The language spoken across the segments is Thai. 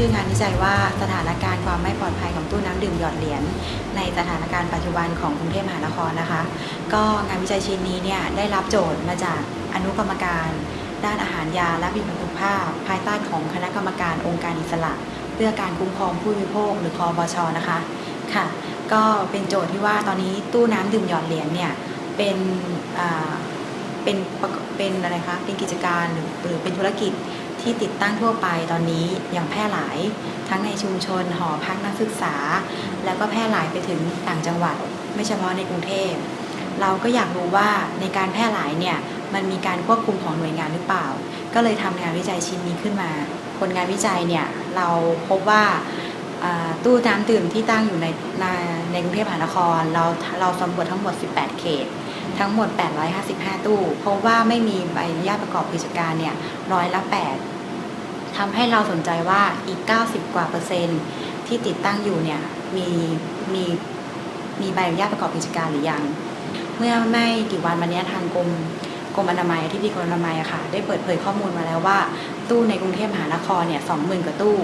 ชื่องานวิจัยว่าสถานการณ์ความไม่ปลอดภัยของตู้น้ำดื่มหยอดเหรียญในสถานการณ์ปัจจุบันของกรุงเทพมหานครนะคะ ก็งานวิจัยชิ้นนี้เนี่ยได้รับโจทย์มาจากอนุกรรมการ ด้านอาหารยาและบิสุขภาพ ภายใต้ของคณะกรรมการองค์การอิสระ เพื่อการคุ้มครองผู้บริโภคหรือคอบชนะคะค่ะ ก็เป็นโจทย์ที่ว่าตอนนี้ตู้น้ำดื่มหยอดเหรียญเนี่ยเป็นอ่าเป็นเป็นอะไรคะเป็นกิจการหรือหรือเป็นธุรกิจ ที่ติดตั้งทั่วไปตอนนี้อย่างแพร่หลาย ทั้งในชุมชน หอพักนักศึกษา แล้วก็แพร่หลายไปถึงต่างจังหวัด ไม่เฉพาะในกรุงเทพเราก็อยากรู้ว่าในการแพร่หลายเนี่ยมันมีการควบคุมของหน่วยงานหรือเปล่า ก็เลยทำงานวิจัยชิ้นนี้ขึ้นมา ผลงานวิจัยเนี่ยเราพบว่าอ่าตู้น้ำดื่มที่ตั้งอยู่ในในในกรุงเทพมหานคร เราเราสำรวจทั้งหมด 18 เขต ทั้งหมด 855 ตู้ เพราะว่าไม่มีใบอนุญาตประกอบกิจการเนี่ยร้อยละ 8ทำให้เราสนใจว่าอีก 90 กว่าเปอร์เซ็นต์ที่ติดตั้งอยู่เนี่ยมีมีมีใบอนุญาตประกอบกิจการหรือยัง เมื่อไม่กี่วันมานี้ทางกรมกรมอนามัยที่ดีกรมอนามัยค่ะ ได้เปิดเผยข้อมูลมาแล้วว่า ตู้ในกรุงเทพมหานครเนี่ยสองหมื่นกว่าตู้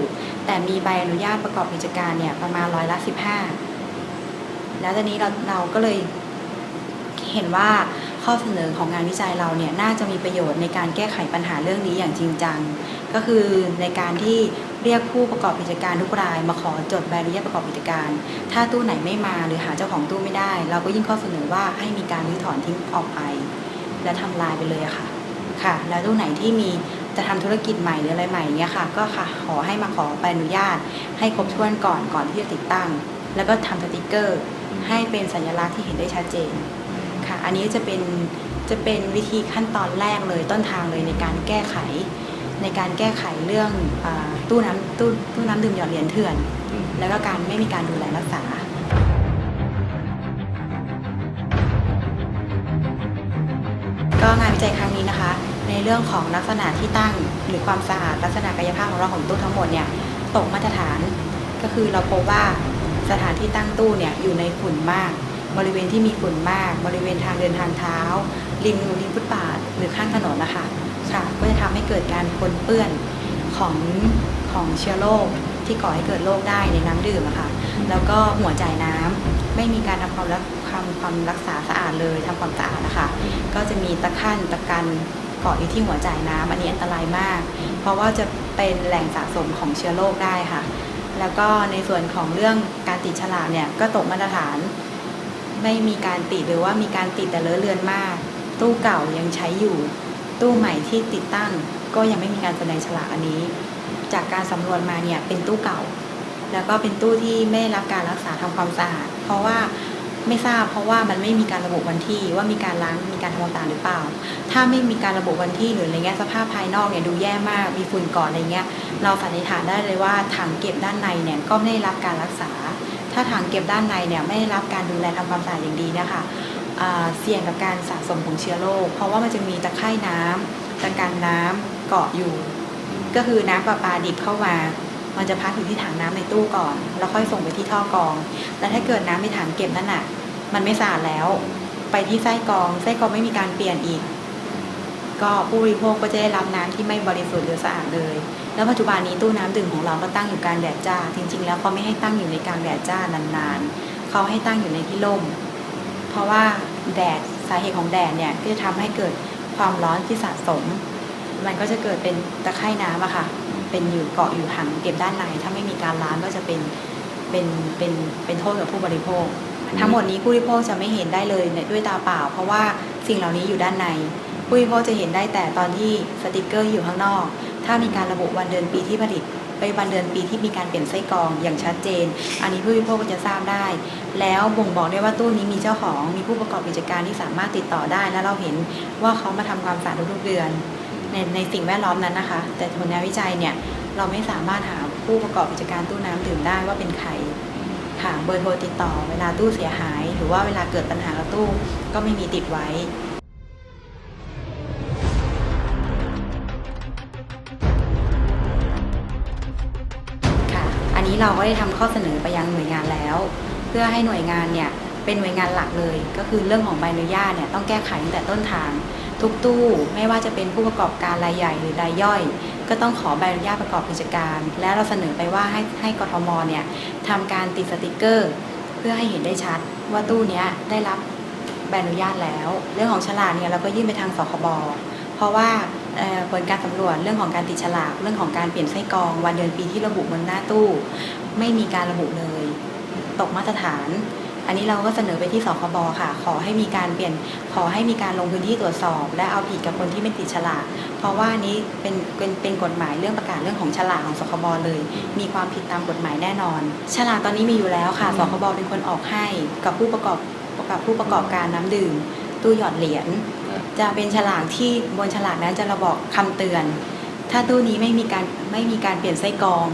แต่มีใบอนุญาตประกอบกิจการเนี่ยประมาณร้อยละสิบห้าแล้วตอนนี้เราเราก็เลย เห็นว่าข้อเสนอของงานวิจัยเราเนี่ยน่าจะมีประโยชน์ในการแก้ไขปัญหาเรื่องนี้อย่างจริงจัง ก็คือในการที่เรียกผู้ประกอบกิจการทุกราย มาขอจดใบอนุญาตประกอบกิจการ ถ้าตู้ไหนไม่มาหรือหาเจ้าของตู้ไม่ได้ เราก็ยิ่งข้อเสนอว่าให้มีการรื้อถอนทิ้งออกไป และทำลายไปเลยค่ะค่ะ แล้วตู้ไหนที่มีจะทำธุรกิจใหม่หรืออะไรใหม่เนี้ยค่ะ ก็ค่ะขอให้มาขอใบอนุญาต ให้ครบถ้วนก่อนก่อนที่จะติดตั้ง แล้วก็ทำสติกเกอร์ ให้เป็นสัญลักษณ์ที่เห็นได้ชัดเจน ค่ะ อันนี้จะเป็นจะเป็นวิธีขั้นตอนแรกเลยต้นทางเลยในการแก้ไข ในการแก้ไขเรื่องอาตู้น้ำตู้ตู้น้ำดื่มหยอดเหรียญเถื่อน แล้วก็การไม่มีการดูแลรักษาก็งานวิจัยครั้งนี้นะคะ ในเรื่องของลักษณะที่ตั้งหรือความสะอาดลักษณะกายภาพของเราของตู้ทั้งหมดเนี่ยตกมาตรฐาน ก็คือเราพบว่าสถานที่ตั้งตู้เนี่ยอยู่ในฝุ่นมาก บริเวณที่มีฝุ่นมาก บริเวณทางเดินทางเท้า ริมริมฟุตบาทหรือข้างถนนนะคะค่ะก็จะทำให้เกิดการปนเปื้อนของของเชื้อโรคที่ก่อให้เกิดโรคได้ในน้ำดื่มอะค่ะ แล้วก็หัวจ่ายน้ำไม่มีการทำความรักความความรักษาสะอาดเลยทำความสะอาดนะคะก็จะมีตะขั้นตะกันเกาะอยู่ที่หัวจ่ายน้ำอันนี้อันตรายมาก เพราะว่าจะเป็นแหล่งสะสมของเชื้อโรคได้ค่ะ แล้วก็ในส่วนของเรื่องการติดฉลากเนี่ยก็ตกมาตรฐาน ไม่มีการติดหรือว่ามีการติดแต่เลอะเลือนมาก ตู้เก่ายังใช้อยู่ ตู้ใหม่ที่ติดตั้ง ก็ยังไม่มีการแสดงฉลากอันนี้ จากการสำรวจมาเนี่ยเป็นตู้เก่า แล้วก็เป็นตู้ที่ไม่ได้รับการรักษาทำความสะอาดเพราะว่าไม่ทราบเพราะว่ามันไม่มีการระบุวันที่ว่ามีการล้างมีการทำความสะอาดหรือเปล่า ถ้าไม่มีการระบุวันที่หรืออะไรเงี้ยสภาพภายนอกเนี่ยดูแย่มากมีฝุ่นเก่อนอะไรเงี้ยเราสันนิษฐานได้เลยว่าถังเก็บด้านในเนี่ยก็ไม่ได้รับการรักษา ถ้าถังเก็บด้านในเนี่ยไม่ได้รับการดูแลทำความสะอาดอย่างดีเนะคะอ่าเสี่ยงกับการสะสมของเชื้อโรคเพราะว่ามันจะมีตะไคร่น้ำตะกันน้ำเกาะอยู่ ก็คือน้ำประปาดิบเข้ามา มันจะพักอยู่ที่ถังน้ำในตู้ก่อน แล้วค่อยส่งไปที่ท่อกรองแล้วถ้าเกิดน้ำในถังเก็บนั่นน่ะ มันไม่สะอาดแล้ว ไปที่ไส้กรองไส้กรองไม่มีการเปลี่ยนอีก ก็ผู้บริโภคก็จะได้รับน้ำที่ไม่บริสุทธิ์หรือสะอาดเลย แล้วปัจจุบันนี้ตู้น้ำดื่มของเราก็ตั้งอยู่กลางแดดจ้า จริง ๆ แล้วเขาไม่ให้ตั้งอยู่ในกลางแดดจ้านานๆเขาให้ตั้งอยู่ในที่ร่ม เพราะว่าแดดสาเหตุของแดดเนี่ยก็จะทำให้เกิดความร้อนที่สะสม มันก็จะเกิดเป็นตะไคร่น้ำอะค่ะ เป็นอยู่เกาะอยู่ถังเก็บด้านใน ถ้าไม่มีการล้างก็จะเป็นเป็นเป็นเป็นโทษกับผู้บริโภค ทั้งหมดนี้ผู้บริโภคจะไม่เห็นได้เลยด้วยตาเปล่า เพราะว่าสิ่งเหล่านี้อยู่ด้านใน ผู้บริโภคจะเห็นได้แต่ตอนที่สติกเกอร์อยู่ข้างนอก ถ้ามีการระบุวันเดือนปีที่ผลิตไปวันเดือนปีที่มีการเปลี่ยนไส้กรองอย่างชัดเจน อันนี้ผู้บริโภคก็จะทราบได้ แล้วบ่งบอกได้ว่าตู้นี้มีเจ้าของ มีผู้ประกอบกิจการที่สามารถติดต่อได้ และเราเห็นว่าเขามาทำความสะอาดทุกเดือน ในในสิ่งแวดล้อมนั้นนะคะ แต่ผลงานวิจัยเนี่ยเราไม่สามารถหาผู้ประกอบกิจการตู้น้ำดื่มได้ว่าเป็นใครค่ะเบอร์โทรติดต่อ เวลาตู้เสียหาย หรือว่าเวลาเกิดปัญหากับตู้ก็ไม่มีติดไว้ นี้เราก็ได้ทำข้อเสนอไปยังหน่วยงานแล้ว เพื่อให้หน่วยงานเนี่ยเป็นหน่วยงานหลักเลย ก็คือเรื่องของใบอนุญาตเนี่ยต้องแก้ไขตั้งแต่ต้นทาง ทุกตู้ไม่ว่าจะเป็นผู้ประกอบการรายใหญ่หรือรายย่อย ก็ต้องขอใบอนุญาตประกอบกิจการ และเราเสนอไปว่าให้ให้กทมเนี่ยทำการติดสติกเกอร์ เพื่อให้เห็นได้ชัดว่าตู้เนี้ยได้รับใบอนุญาตแล้ว เรื่องของฉลากเนี่ยเราก็ยื่นไปทางสคบเพราะว่า ผลการสำรวจเรื่องของการติดฉลากเรื่องของการเปลี่ยนไส้กรอง วันเดือนปีที่ระบุบนหน้าตู้ ไม่มีการระบุเลย ตกมาตรฐาน อันนี้เราก็เสนอไปที่สคบค่ะ ขอให้มีการเปลี่ยนขอให้มีการลงพื้นที่ตรวจสอบ และเอาผิดกับคนที่ไม่ติดฉลาก เพราะว่านี้เป็นเป็นเป็นกฎหมายเรื่องประกาศเรื่องของฉลากของสคบเลย มีความผิดตามกฎหมายแน่นอน ฉลากตอนนี้มีอยู่แล้วค่ะสคบเป็นคนออกให้กับผู้ประกอบกับผู้ประกอบการน้ำดื่มตู้หยอดเหรียญ จะเป็นฉลากที่บนฉลากนั้นจะระบอกคำเตือน ถ้าตู้นี้ไม่มีการไม่มีการเปลี่ยนไส้กรอง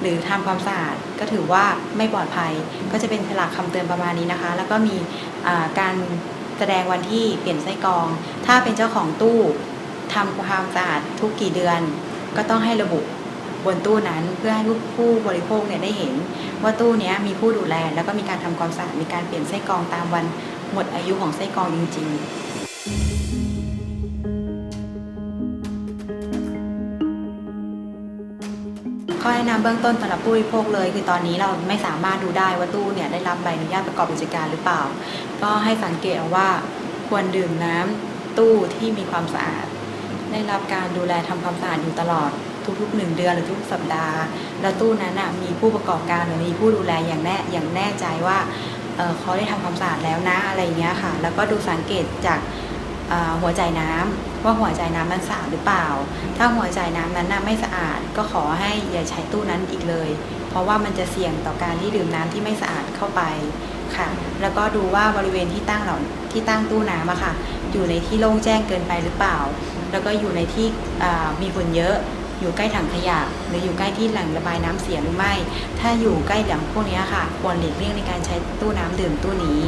หรือทำความสะอาดก็ถือว่าไม่ปลอดภัย ก็จะเป็นฉลากคำเตือนประมาณนี้นะคะ แล้วก็มีการแสดงวันที่เปลี่ยนไส้กรอง ถ้าเป็นเจ้าของตู้ทำความสะอาดทุกกี่เดือน ก็ต้องให้ระบุบนตู้นั้นเพื่อให้ผู้บริโภคเนี่ยได้เห็น ว่าตู้นี้มีผู้ดูแล แล้วก็มีการทำความสะอาดมีการเปลี่ยนไส้กรองตามวันหมดอายุของไส้กรองจริง ๆ ข้อแนะนำเบื้องต้นสำหรับผู้บริโภคเลย คือตอนนี้เราไม่สามารถดูได้ว่าตู้เนี่ยได้รับใบอนุญาตประกอบกิจการหรือเปล่า ก็ให้สังเกตเอาว่าควรดื่มน้ำตู้ที่มีความสะอาด ได้รับการดูแลทำความสะอาดอยู่ตลอดทุกๆหนึ่งเดือนหรือทุกสัปดาห์ แล้วตู้นั้นนะมีผู้ประกอบการหรือมีผู้ดูแลอย่างแน่อย่างแน่ใจว่าเเขาได้ทำความสะอาดแล้วนะอะไรเงี้ยค่ะ แล้วก็ดูสังเกตจาก หัวใจน้ำว่าหัวใจน้ำนั้นสะอาดหรือเปล่า ถ้าหัวใจน้ำนั้นไม่สะอาด ก็ขอให้อย่าใช้ตู้นั้นอีกเลย เพราะว่ามันจะเสี่ยงต่อการที่ดื่มน้ำที่ไม่สะอาดเข้าไปค่ะ แล้วก็ดูว่าบริเวณที่ตั้งเราที่ตั้งตู้น้ำอะค่ะ อยู่ในที่โล่งแจ้งเกินไปหรือเปล่า แล้วก็อยู่ในที่มีคนเยอะอยู่ใกล้ถังขยะหรืออยู่ใกล้ที่แหล่งระบายน้ำเสียหรือไม่ ถ้าอยู่ใกล้แหล่งพวกนี้ค่ะ ควรหลีกเลี่ยงในการใช้ตู้น้ำดื่มตู้นี้